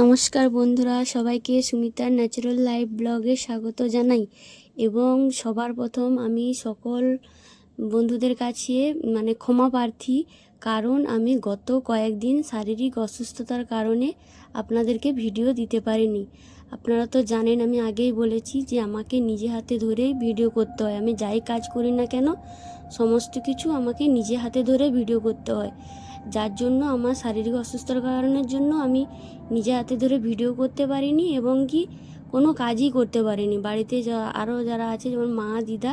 নমস্কার বন্ধুরা, সবাইকে সুমিতার ন্যাচারাল লাইফ ব্লগে স্বাগত জানাই। এবং সবার প্রথম আমি সকল বন্ধুদের কাছে মানে ক্ষমা প্রার্থী, কারণ আমি গত কয়েকদিন শারীরিক অসুস্থতার কারণে আপনাদেরকে ভিডিও দিতে পারিনি। আপনারা তো জানেন, আমি আগেই বলেছি যে আমাকে নিজে হাতে ধরেই ভিডিও করতে হয়। আমি যাই কাজ করি না কেন, সমস্ত কিছু আমাকে নিজে হাতে ধরে ভিডিও করতে হয়। যার জন্য আমার শারীরিক অসুস্থতার কারণের জন্য আমি নিজে হাতে ধরে ভিডিও করতে পারিনি এবং কি কোনো কাজই করতে পারিনি। বাড়িতে যা আরও যারা আছে, যেমন মা, দিদা,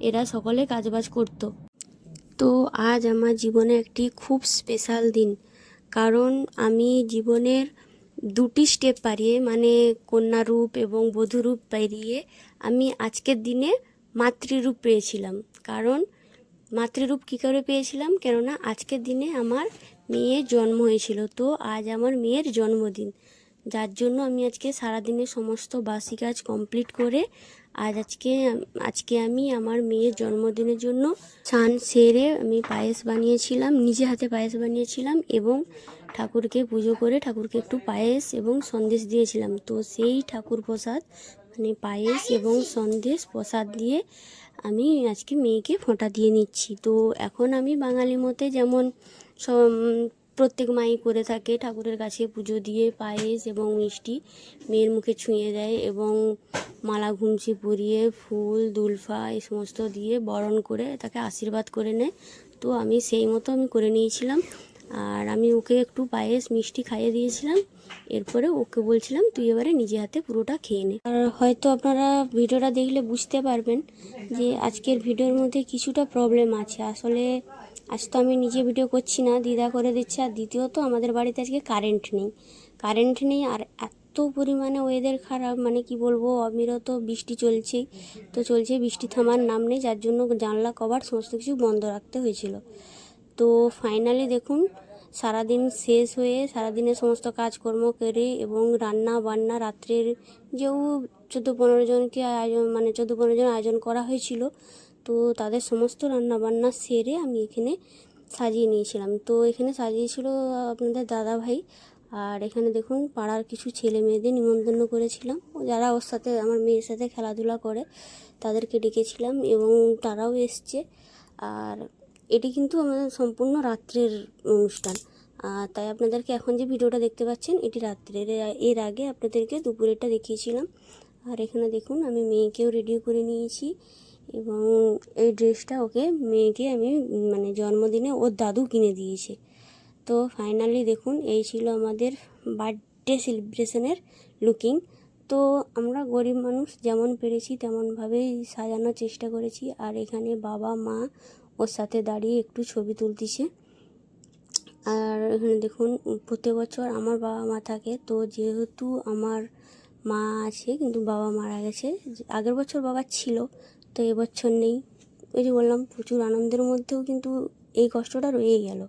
এরা সকলে কাজবাজ করতো। তো আজ আমার জীবনে একটি খুব স্পেশাল দিন। কারণ আমি জীবনের দুটি স্টেপ পারিয়ে মানে কন্যারূপ এবং বধূরূপ পেরিয়ে আমি আজকের দিনে মাতৃরূপ পেয়েছিলাম। কারণ মাতৃরূপ কী করে পেয়েছিলাম? কেননা আজকের দিনে আমার মেয়ের জন্ম হয়েছিল। তো আজ আমার মেয়ের জন্মদিন। যার জন্য আমি আজকে সারাদিনের সমস্ত বাসি কাজ কমপ্লিট করে আজ আজকে আজকে আমি আমার মেয়ের জন্মদিনের জন্য স্নান সেরে আমি পায়েস বানিয়েছিলাম, নিজে হাতে পায়েস বানিয়েছিলাম এবং ঠাকুরকে পুজো করে ঠাকুরকে একটু পায়েস এবং সন্দেশ দিয়েছিলাম। তো সেই ঠাকুর প্রসাদ মানে পায়েস এবং সন্দেশ প্রসাদ দিয়ে আমি আজকে মেয়েকে ফোঁটা দিয়ে নিচ্ছি। তো এখন আমি বাঙালি মতে যেমন প্রত্যেক মাই করে থাকে, ঠাকুরের কাছে পুজো দিয়ে পায়েস এবং মিষ্টি মেয়ের মুখে ছুঁয়ে দেয় এবং মালা ঘুমছি পরিয়ে ফুল, দুলফা এই সমস্ত দিয়ে বরণ করে তাকে আশীর্বাদ করে নেয়। তো আমি সেই মতো আমি করে নিয়েছিলাম। আর আমি ওকে একটু পায়েস, মিষ্টি খাইয়ে দিয়েছিলাম। এরপরে ওকে বলছিলাম, তুই এবারে নিজে হাতে পুরোটা খেয়ে নে। আর হয়তো আপনারা ভিডিওটা দেখলে বুঝতে পারবেন যে আজকের ভিডিওর মধ্যে কিছুটা প্রবলেম আছে। আসলে আজ তো আমি নিজে ভিডিও করছি না, দিদা করে দিচ্ছে। আর দ্বিতীয়ত, আমাদের বাড়িতে আজকে কারেন্ট নেই। কারেন্ট নেই আর এত পরিমাণে ওয়েদার খারাপ মানে কি বলব, অবিরত বৃষ্টি চলছে। তো চলছে বৃষ্টি থামার নাম নেই, যার জন্য জানলা, কভার, সমস্ত কিছু বন্ধ রাখতে হয়েছিল। তো ফাইনালি দেখুন, সারাদিন শেষ হয়ে সারাদিনের সমস্ত কাজকর্ম করে এবং রান্না বান্না রাত্রের যেও চোদ্দ পনেরো জনকে আয়োজন মানে চোদ্দ পনেরো জন আয়োজন করা হয়েছিল, তো তাদের সমস্ত রান্না বান্না সেরে আমি এখানে সাজিয়ে নিয়েছিলাম। তো এখানে সাজিয়েছিল আপনাদের দাদা ভাই, আর এখানে দেখুন পাড়ার কিছু ছেলে মেয়েদের নিমন্ত্রণ করেছিলাম। যারা ওর সাথে, আমার মেয়ের সাথে খেলাধুলা করে তাদেরকে ডেকেছিলাম এবং তারাও এসছে। আর এটি কিন্তু আমাদের সম্পূর্ণ রাত্রের অনুষ্ঠান। তাই আপনাদেরকে এখন যে ভিডিওটা দেখতে পাচ্ছেন, এটি রাত্রের এর- আগে আপনাদেরকে দুপুরেরটা দেখিয়েছিলাম। আর এখানে দেখুন, আমি মেয়েকেও রেডি করে নিয়েছি এবং এই ড্রেসটা ওকে মেয়েকে আমি মানে জন্মদিনে ওর দাদু কিনে দিয়েছে। তো ফাইনালি দেখুন, এই ছিল আমাদের বার্থডে সেলিব্রেশনের লুকিং তো আমরা গরিব মানুষ, যেমন পেরেছি তেমনভাবেই সাজানোর চেষ্টা করেছি। আর এখানে বাবা, মা ওর সাথে দাঁড়িয়ে একটু ছবি তুলতেছে। আর এখানে দেখুন প্রতি বছর আমার বাবা মা থাকে, তো যেহেতু আমার মা আছে, কিন্তু বাবা মারা গেছে। আগের বছর বাবা ছিল, তো এবছর নেই। ওই যে বললাম, প্রচুর আনন্দের মধ্যেও কিন্তু এই কষ্টটা রয়ে গেল।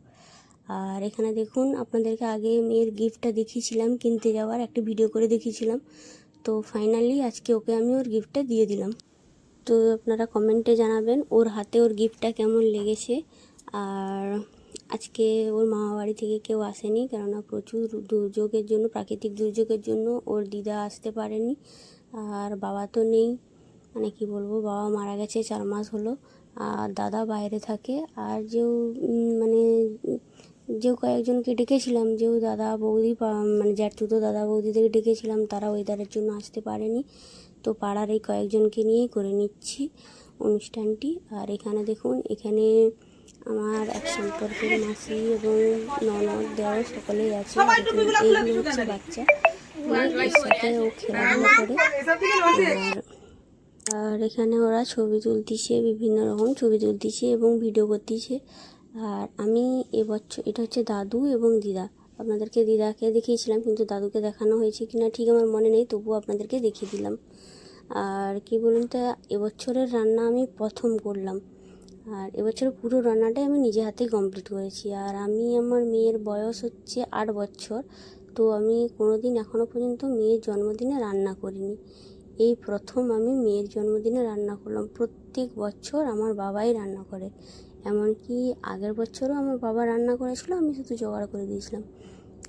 আর এখানে দেখুন, আপনাদেরকে আগে মেয়ের গিফটটা দেখিয়েছিলাম, কিনতে যাওয়ার একটা ভিডিও করে দেখিয়েছিলাম। তো ফাইনালি আজকে ওকে আমি ওর গিফটটা দিয়ে দিলাম। তো আপনারা কমেন্টে জানাবেন ওর হাতে ওর গিফটটা কেমন লেগেছে। আর আজকে ওর মামা বাড়ি থেকে কেউ আসেনি, কেননা প্রচুর দুর্যোগের জন্য, প্রাকৃতিক দুর্যোগের জন্য ওর দিদা আসতে পারেনি। আর বাবা তো নেই মানে কি বলব, বাবা মারা গেছে চার মাস হলো। আর দাদা বাইরে থাকে, আর যেও মানে যে কয়েকজনকে ডেকেছিলাম, যেও দাদা বৌদি মানে জ্যাঠতুতো দাদা বৌদিদের ডেকেছিলাম, তারা ওয়েদারের জন্য আসতে পারেনি। তো পাড়ার এই কয়েকজনকে নিয়েই করে নিচ্ছি অনুষ্ঠানটি। আর এখানে দেখুন এখানে আমার এক সম্পর্কের মাসি এবং ননদ দেওয়া সকলেই আছে। এইগুলো হচ্ছে বাচ্চা। এর সাথে ও খেলাধুলা করে। আর আর এখানে ওরা ছবি তুলতিছে বিভিন্ন রকম ছবি তুলতিছে এবং ভিডিও করতিছে। আর আমি এবছর এটা হচ্ছে দাদু এবং দিদা। আপনাদেরকে দিদাকে দেখিয়েছিলাম কিন্তু দাদুকে দেখানো হয়েছে কিনা ঠিক আমার মনে নেই তবুও আপনাদেরকে দেখিয়ে দিলাম। আর কি বলুন তো, এবছরের রান্না আমি প্রথম করলাম। আর এবছর পুরো রান্নাটাই আমি নিজে হাতেই কমপ্লিট করেছি। আর আমি আমার মেয়ের বয়স হচ্ছে আট বছর, তো আমি কোনো দিন এখনও পর্যন্ত মেয়ের জন্মদিনে রান্না করিনি। এই প্রথম আমি মেয়ের জন্মদিনে রান্না করলাম। প্রত্যেক বছর আমার বাবাই রান্না করে। এমনকি আগের বছরও আমার বাবা রান্না করেছিল, আমি শুধু জোগাড় করে দিয়েছিলাম।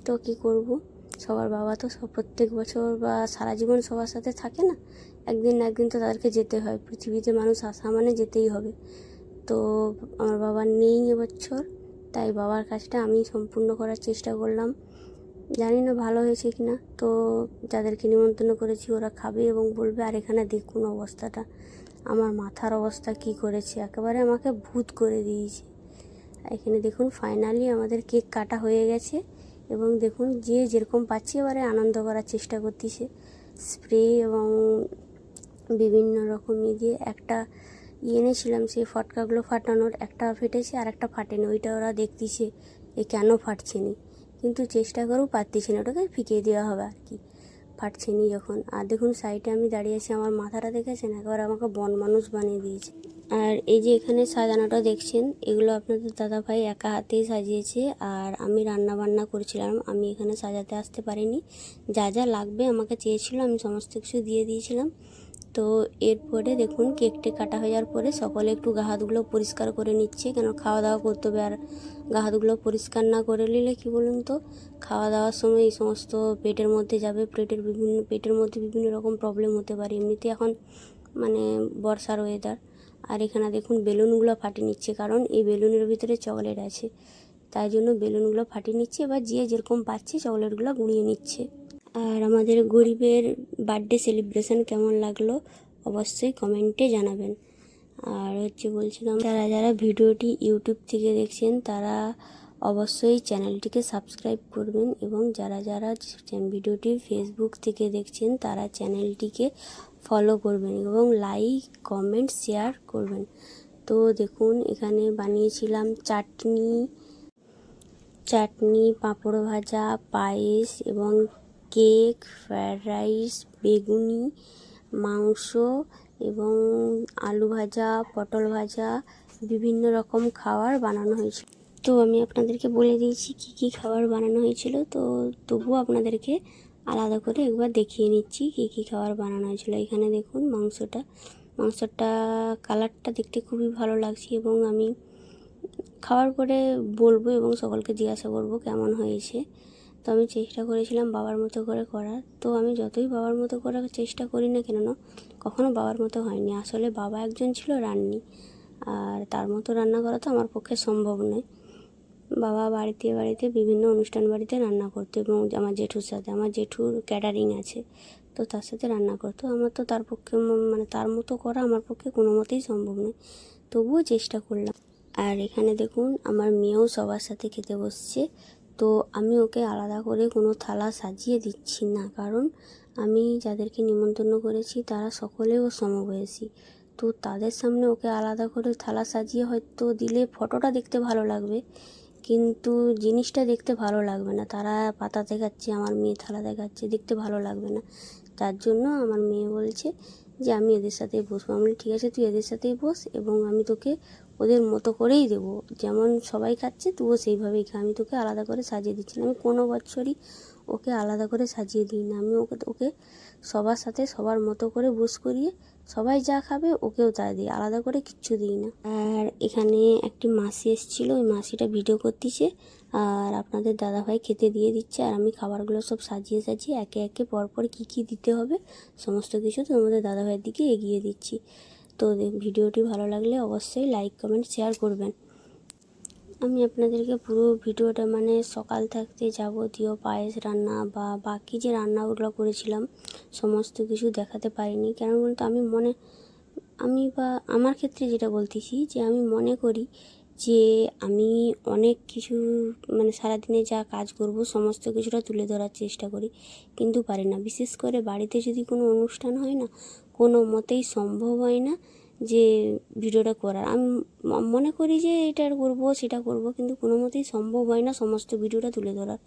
তো কী করব? সবার বাবা তো সব প্রত্যেক বছর বা সারা জীবন সবার সাথে থাকে না। একদিন না একদিন তো তাদেরকে যেতে হয়। পৃথিবীতে মানুষ আসা মানে যেতেই হবে। তো আমার বাবা নেই এবছর, তাই বাবার কাজটা আমি সম্পূর্ণ করার চেষ্টা করলাম। জানি না ভালো হয়েছে কি না তো যাদেরকে নিমন্ত্রণ করেছি ওরা খাবে এবং বলবে, আর এখানে দেখুন অবস্থাটা। আমার মাথার অবস্থা কি করেছে? একেবারে আমাকে ভূত করে দিয়েছে। এখানে দেখুন ফাইনালি আমাদের কেক কাটা হয়ে গেছে এবং দেখুন, যে যেরকম পাচ্ছে এবারে আনন্দ করার চেষ্টা করতেছে। স্প্রে এবং বিভিন্ন রকম দিয়ে একটা ইয়ে এনেছিলাম, সেই ফটকাগুলো ফাটানোর, একটা ফেটেছে আর একটা ফাটেনি। ওইটা ওরা দেখতেছে এ কেন ফাটছে নি কিন্তু চেষ্টা করেও পারতেছে না ওটাকে, ফিকিয়ে দেওয়া হবে আর কি। ফাটছে নি যখন। আর দেখুন, সাইডে আমি দাঁড়িয়ে আছি, আমার মাথাটা দেখেছেন? একবার আমাকে বন মানুষ বানিয়ে দিয়েছে। আর এই যে এখানে সাজানোটা দেখছেন, এগুলো আপনাদের দাদা ভাই একা হাতেই সাজিয়েছে আর আমি রান্না বান্না করছিলাম। আমি এখানে সাজাতে আসতে পারিনি। যা যা লাগবে আমাকে চেয়েছিল, আমি সমস্ত কিছু দিয়ে দিয়েছিলাম। তো এরপরে দেখুন কেকটে কাটা হয়ে যাওয়ার পরে সকলে একটু গা হাতগুলো পরিষ্কার করে নিচ্ছে। কেন খাওয়া দাওয়া করতে হবে আর গা হাতগুলো পরিষ্কার না করে নিলে কি বলুন তো? খাওয়া দাওয়ার সময় এই সমস্ত পেটের মধ্যে যাবে, পেটের বিভিন্ন, পেটের মধ্যে বিভিন্ন রকম প্রবলেম হতে পারে। এমনিতে এখন মানে বর্ষার ওয়েদার আর এখানে দেখুন বেলুনগুলো ফাটিয়ে নিচ্ছে কারণ এই বেলুনের ভিতরে চকলেট আছে। তাই জন্য বেলুনগুলো ফাটিয়ে নিচ্ছে। এবার যে যেরকম পাচ্ছে চকলেটগুলো গুঁড়িয়ে নিচ্ছে। আর আমাদের গরিবের বার্থডে সেলিব্রেশন কেমন লাগল অবশ্যই কমেন্টে জানাবেন। আর হচ্ছে বলছিলাম, যারা যারা ভিডিওটি ইউটিউব থেকে দেখছেন, তারা অবশ্যই চ্যানেলটিকে সাবস্ক্রাইব করবেন এবং যারা যারা ভিডিওটি ফেসবুক থেকে দেখছেন, তারা চ্যানেলটিকে ফলো করবেন এবং লাইক কমেন্ট শেয়ার করবেন। তো দেখুন, এখানে বানিয়েছিলাম চাটনি চাটনি, পাঁপড় ভাজা, পায়েস এবং কেক, ফ্রায়েড রাইস, বেগুনি, মাংস এবং আলু ভাজা, পটল ভাজা, বিভিন্ন রকম খাবার বানানো হয়েছিল। তো আমি আপনাদেরকে বলে দিয়েছি কি কি খাবার বানানো হয়েছিল। তো তবুও আপনাদেরকে আলাদা করে একবার দেখিয়ে নিচ্ছি কি কি খাবার বানানো হয়েছিল। এখানে দেখুন মাংসটা। মাংসটা, কালারটা দেখতে খুবই ভালো লাগছে এবং আমি খাওয়ার পরে বলব এবং সকলকে জিজ্ঞাসা করব কেমন হয়েছে। তো আমি চেষ্টা করেছিলাম বাবার মতো করে করার। তো আমি যতই বাবার মতো করার চেষ্টা করি না কেন কখনো বাবার মতো হয়নি। আসলে বাবা একজন ছিল রান্নি, আর তার মতো রান্না করা তো আমার পক্ষে সম্ভব নয়। বাবা বাড়িতে বাড়িতে বিভিন্ন অনুষ্ঠান বাড়িতে রান্না করতো এবং আমার জেঠুর সাথে, আমার জেঠুর ক্যাটারিং আছে, তো তার সাথে রান্না করতো। আমার তো তার পক্ষে মানে তার মতো করা আমার পক্ষে কোনো মতেই সম্ভব নয়। তবুও চেষ্টা করলাম। আর এখানে দেখুন, আমার মেয়েও সবার সাথে খেতে বসছে। তো আমি ওকে আলাদা করে কোনো থালা সাজিয়ে দিচ্ছি না। কারণ আমি যাদেরকে নিমন্ত্রণ করেছি, তারা সকলেও সমবয়সী। তো তাদের সামনে ওকে আলাদা করে থালা সাজিয়ে হয়তো দিলে ফটোটা দেখতে ভালো লাগবে, কিন্তু জিনিসটা দেখতে ভালো লাগবে না। তারা পাতা দেখাচ্ছে, আমার মেয়ে থালা দেখাচ্ছে, দেখতে ভালো লাগবে না। তার জন্য আমার মেয়ে বলছে যে, আমি এদের সাথেই বসবো। আমি ঠিক আছে, তুই এদের সাথেই বস এবং আমি তোকে ওদের মতো করেই দেবো। যেমন সবাই খাচ্ছে তুইও সেইভাবেই খা আমি তোকে আলাদা করে সাজিয়ে দিচ্ছি না। আমি কোনো বছরই ওকে আলাদা করে সাজিয়ে দিই না। আমি ওকে ওকে সবার সাথে সবার মতো করে বস করিয়ে সবাই যা খাবে ওকেও তাই দিই। আলাদা করে কিচ্ছু দিই না। আর এখানে একটি মাসি এসেছিল। ওই মাসিটা ভিডিও করতেছে। আর আপনাদের দাদাভাই খেতে দিয়ে দিচ্ছে। আর আমি খাবারগুলো সব সাজিয়ে সাজিয়ে একে একে পরপর কী কী দিতে হবে, সমস্ত কিছু তোমাদের দাদাভাইয়ের দিকে এগিয়ে দিচ্ছি। তো ভিডিওটি ভালো লাগলে অবশ্যই লাইক কমেন্ট শেয়ার করবেন। আমি আপনাদেরকে পুরো ভিডিওটা মানে সকাল থাকতে যাবতীয় পায়েস রান্না বা বাকি যে রান্নাগুলো করেছিলাম, সমস্ত কিছু দেখাতে পারিনি। কেন বলতো, আমি মনে, আমি বা আমার ক্ষেত্রে যেটা বলতেছি যে আমি মনে করি যে আমি অনেক কিছু মানে সারাদিনে যা কাজ করব, সমস্ত কিছুটা তুলে ধরার চেষ্টা করি, কিন্তু পারি না। বিশেষ করে বাড়িতে যদি কোনো অনুষ্ঠান হয় না কোনো মতেই সম্ভব হয় না যে ভিডিওটা করার। আমি মনে করি যে এটা করব, সেটা করব, কিন্তু কোনো মতেই সম্ভব হয় না সমস্ত ভিডিওটা তুলে ধরার।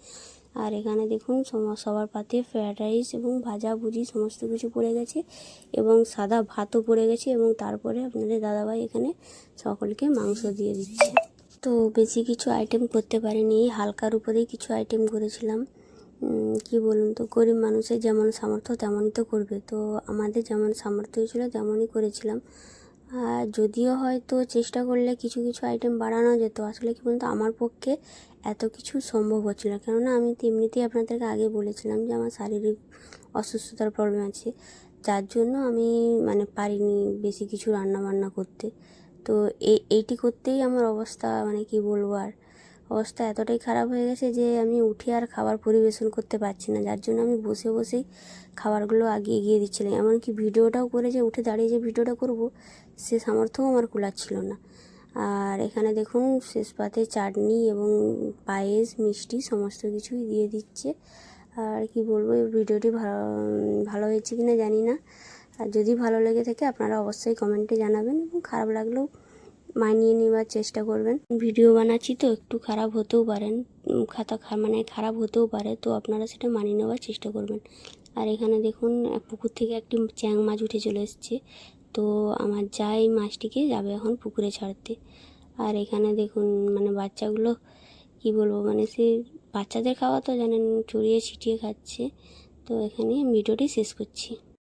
আর এখানে দেখুন সবার পাতে ফ্রায়েড রাইস এবং ভাজা, ভুজি সমস্ত কিছু পড়ে গেছে এবং সাদা ভাতও পড়ে গেছে এবং তারপরে আপনাদের দাদাভাই এখানে সকলকে মাংস দিয়ে দিচ্ছে। তো বেশি কিছু আইটেম করতে পারিনি, হালকার উপরেই কিছু আইটেম করেছিলাম। কি বলুন তো, গরিব মানুষের যেমন সামর্থ্য তেমনই তো করবে। তো আমাদের যেমন সামর্থ্য ছিল, তেমনই করেছিলাম। আর যদিও হয়তো চেষ্টা করলে কিছু কিছু আইটেম বাড়ানো যেত, আসলে কি বলতো আমার পক্ষে এত কিছু সম্ভব হচ্ছিল কেননা আমি তো এমনিতেই আপনাদেরকে আগে বলেছিলাম যে আমার শারীরিক অসুস্থতার প্রবলেম আছে। যার জন্য আমি মানে পারিনি বেশি কিছু রান্না বান্না করতে। তো এই এইটি করতেই আমার অবস্থা মানে কি বলব আর অবস্থা এতটাই খারাপ হয়ে গেছে যে আমি উঠে আর খাবার পরিবেশন করতে পারছি না। যার জন্য আমি বসে বসেই খাবারগুলো আগে এগিয়ে দিচ্ছিলাম। এমনকি ভিডিওটাও করে যে উঠে দাঁড়িয়ে যে ভিডিওটা করব, সে সামর্থ্যও আমার কুলাচ্ছিল না। আর এখানে দেখুন, শেষ পাতে চাটনি এবং পায়েস, মিষ্টি সমস্ত কিছুই দিয়ে দিচ্ছে। আর কি বলব, এই ভিডিওটি ভালো ভালো হয়েছে কি না জানি না। আর যদি ভালো লেগে থাকে, আপনারা অবশ্যই কমেন্টে জানাবেন এবং খারাপ লাগলেও মানিয়ে নেওয়ার চেষ্টা করবেন। ভিডিও বানাচ্ছি তো, একটু খারাপ হতেও পারেন। খাতা মানে খারাপ হতেও পারে, তো আপনারা সেটা মানিয়ে নেওয়ার চেষ্টা করবেন। আর এখানে দেখুন পুকুর থেকে একটি চ্যাং মাছ উঠে চলে এসছে। তো আমার যা এই মাছটিকে যাবে এখন পুকুরে ছাড়তে। আর এখানে দেখুন মানে বাচ্চাগুলো, কি বলব মানে সে বাচ্চাদের খাওয়া তো জানেন, চড়িয়ে ছিটিয়ে খাচ্ছে। তো এখানে ভিডিওটি শেষ করছি।